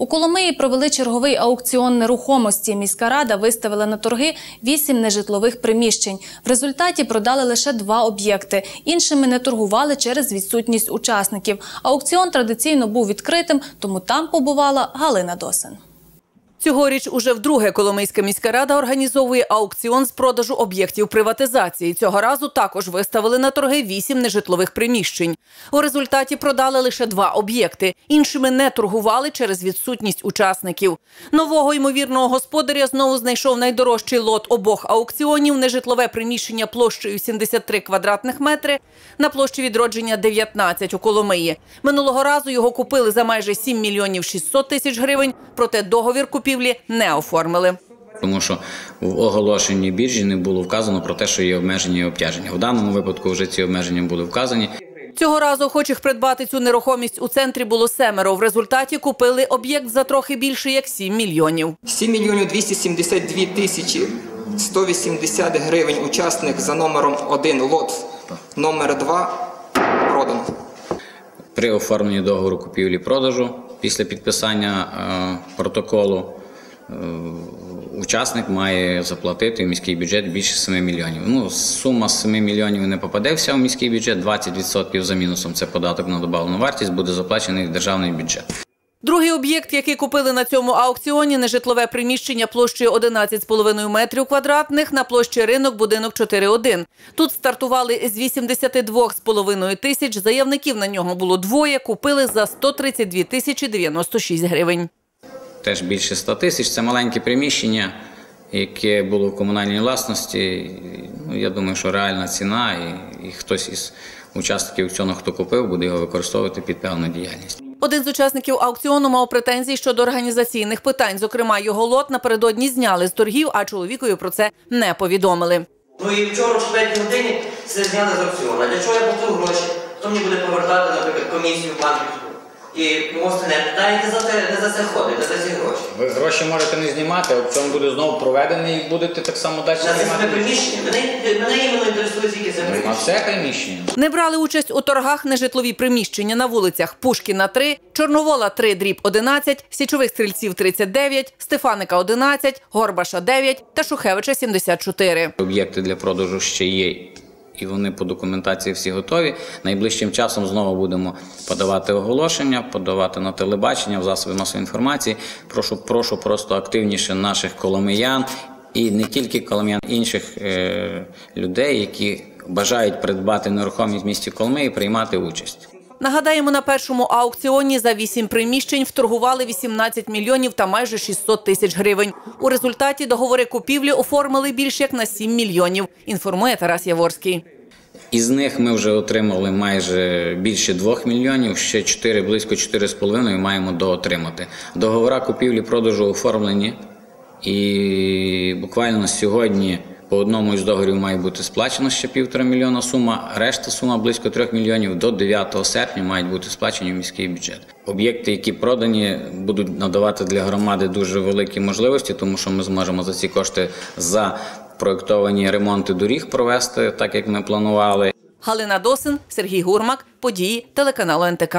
У Коломиї провели черговий аукціон нерухомості. Міська рада виставила на торги вісім нежитлових приміщень. В результаті продали лише два об'єкти. Іншими не торгували через відсутність учасників. Аукціон традиційно був відкритим, тому там побувала Галина Досин. Цьогоріч уже вдруге Коломийська міська рада організовує аукціон з продажу об'єктів приватизації. Цього разу також виставили на торги вісім нежитлових приміщень. У результаті продали лише два об'єкти. Іншими не торгували через відсутність учасників. Нового ймовірного господаря знову знайшов найдорожчий лот обох аукціонів нежитлове приміщення площею 73 квадратних метри на площі відродження 19 у Коломиї. Минулого разу його купили за майже 7 мільйонів 600 тисяч гривень, проте договір купівлі не оформили. Тому що в оголошенні біржі не було вказано про те, що є обмеження і обтяження. В даному випадку вже ці обмеження були вказані. Цього разу охочих придбати цю нерухомість у центрі було семеро. В результаті купили об'єкт за трохи більше як 7 мільйонів. 7 мільйонів 272 тисячі 180 гривень учасник за номером 1 лот, номер 2 продано. При оформленні договору купівлі-продажу після підписання е, протоколу учасник має заплатити в міський бюджет більше 7 мільйонів. Ну, сума з 7 мільйонів не попаде вся в міський бюджет, 20% за мінусом це податок на добавлену вартість буде заплачений в державний бюджет. Другий об'єкт, який купили на цьому аукціоні, нежитлове приміщення площею 11,5 метрів квадратних на площі ринок будинок 4.1. Тут стартували з 82,5 тисяч. Заявників на нього було двоє. Купили за 132 тисячі 96 гривень. Теж більше 100 тисяч. Це маленьке приміщення, яке було в комунальній власності. Ну, я думаю, що реальна ціна, і, і хтось із учасників аукціону, хто купив, буде його використовувати під певну діяльність. Один з учасників аукціону мав претензії щодо організаційних питань. Зокрема, його лот напередодні зняли з торгів, а чоловікові про це не повідомили. Ну і вчора о 4 годині це зняли з аукціону. Для чого я платив гроші? Хто мені буде повертати, наприклад, комісію банківську? І можете не питаєте за це, не за це ходить, не за ці гроші. Ви гроші можете не знімати, аукціон буде знову проведений і будете так само далі це саме знімати. приміщення. Мене, мене іменно інтересує тільки це приміщення. все приміщення. Не брали участь у торгах нежитлові приміщення на вулицях Пушкіна 3, Чорновола 3, дріб 11, Січових стрільців 39, Стефаника 11, Горбаша 9 та Шухевича 74. Об'єкти для продажу ще є, і вони по документації всі готові. Найближчим часом знову будемо подавати оголошення, подавати на телебачення, в засоби масової інформації. Прошу, прошу просто активніше наших коломиян і не тільки коломиян, інших е, людей, які бажають придбати нерухомість в місті і приймати участь. Нагадаємо, на першому аукціоні за вісім приміщень вторгували 18 мільйонів та майже 600 тисяч гривень. У результаті договори купівлі оформили більш як на 7 мільйонів, інформує Тарас Яворський. Із них ми вже отримали майже більше 2 мільйонів, ще 4, близько 4,5 маємо доотримати. Договора купівлі-продажу оформлені, і буквально сьогодні по одному із договорів має бути сплачено ще півтора мільйона сума, решта сума близько 3 мільйонів до 9 серпня мають бути сплачені в міський бюджет. Об'єкти, які продані, будуть надавати для громади дуже великі можливості, тому що ми зможемо за ці кошти за проєктовані ремонти доріг провести, так як ми планували. Галина Досин, Сергій Гурмак, події телеканалу НТК.